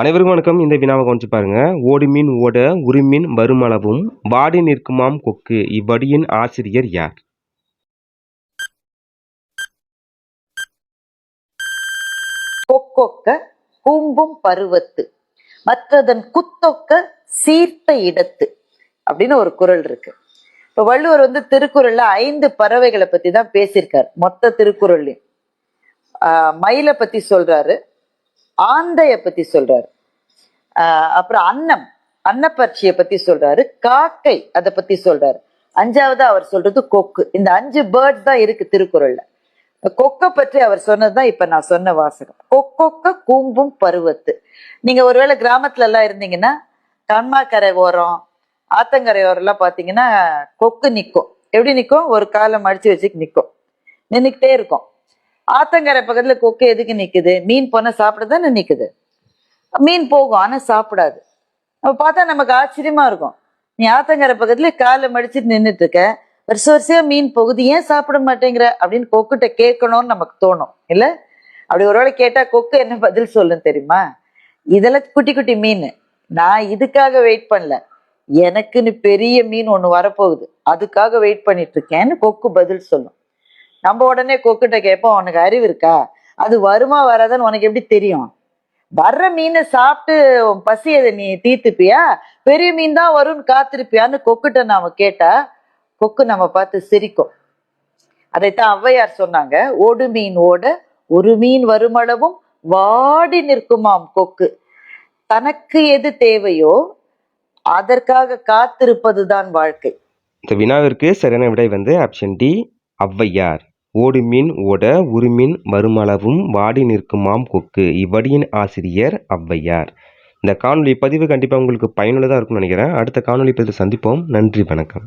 அனைவருக்கும் வணக்கம். இந்த வினாவை கவனிச்சு பாருங்க. ஓடு மீன் ஓட உரிமீன் வருமளவும் வாடி நிற்குமாம் கொக்கு. இவ்வடியின் ஆசிரியர் யார்? கொக்கொக்க கூம்பும் பருவத்து. மற்றதன் குத்தொக்க சீர்த்த இடத்து அப்படின்னு ஒரு குறள் இருக்கு. இப்ப வள்ளுவர் வந்து திருக்குறள்ல ஐந்து பறவைகளை பத்தி தான் பேசியிருக்காரு. மொத்த திருக்குறள்லையும். ஆஹ் மயிலை பத்தி சொல்றாரு. ஆந்தைய பத்தி சொல்றாரு. ஆஹ் அப்புறம் அன்னம் அன்னப்பட்சியை பத்தி சொல்றாரு. காக்கை அதை பத்தி சொல்றாரு. அஞ்சாவது அவர் சொல்றது கொக்கு. இந்த அஞ்சு பேர்ட்ஸ் தான் இருக்கு திருக்குறள்ல. கொக்கை பற்றி அவர் சொன்னதுதான் இப்ப நான் சொன்ன வாசகம். கொக்கொக்க கூம்பும் பருவத்து. நீங்க ஒருவேளை கிராமத்துல எல்லாம் இருந்தீங்கன்னா கண்மாக்கரை ஓரம் ஆத்தங்கரை ஓரம் எல்லாம் பாத்தீங்கன்னா கொக்கு நிக்கும். எப்படி நிக்கும்? ஒரு காலம் மடிச்சு வச்சு நிக்கும். நின்னுக்கிட்டே இருக்கும். ஆத்தங்கரை பக்கத்துல கொக்கு எதுக்கு நிக்குது? மீன் போன சாப்பிட தானே நிக்குது? மீன் போகும் ஆனா சாப்பிடாது. அப்ப பார்த்தா நமக்கு ஆச்சரியமா இருக்கும். நீ ஆத்தங்கரை பக்கத்துல காலை மடிச்சிட்டு நின்றுட்டு இருக்க. வருஷ வரிசையா மீன் போகுது. ஏன் சாப்பிட மாட்டேங்கிற? அப்படின்னு கொக்குட்ட கேட்கணும்னு நமக்கு தோணும். இல்ல? அப்படி ஒருவேளை கேட்டா கொக்கு என்ன பதில் சொல்லும் தெரியுமா? இதெல்லாம் குட்டி குட்டி மீன். நான் இதுக்காக வெயிட் பண்ணல. எனக்குன்னு பெரிய மீன் ஒன்று வரப்போகுது. அதுக்காக வெயிட் பண்ணிட்டு இருக்கேன்னு கொக்கு பதில் சொல்லும். நம்ம உடனே கொக்குட்ட கேட்போம் உனக்கு அறிவு இருக்கா? அது வருமா வராதான்னு உனக்கு எப்படி தெரியும்? வர்ற மீனை சாப்பிட்டு பசி அதை நீ தீர்த்துப்பியா? பெரிய மீன் தான் வரும்னு காத்திருப்பியான்னு கொக்குட்ட நாம கேட்டா கொக்கு நம்ம பார்த்து சிரிக்கும். அதைத்தான் ஔவையார் சொன்னாங்க ஓடு மீன் ஓட ஒரு மீன் வருமளவும் வாடி நிற்குமாம் கொக்கு. தனக்கு எது தேவையோ அதற்காக காத்திருப்பதுதான் வாழ்க்கை. இந்த வினாவிற்கு சரியான விடை வந்து ஆப்ஷன் டி ஔவையார். ஓடு மீன் ஓட உருமின் வருமளவும் வாடி நிற்குமாம் கொக்கு. இவ்வடியின் ஆசிரியர் ஔவையார். இந்த காணொலி பதிவு கண்டிப்பாக உங்களுக்கு பயனுள்ளதாக இருக்கும்னு நினைக்கிறேன். அடுத்த காணொலி பதிவில் சந்திப்போம். நன்றி வணக்கம்.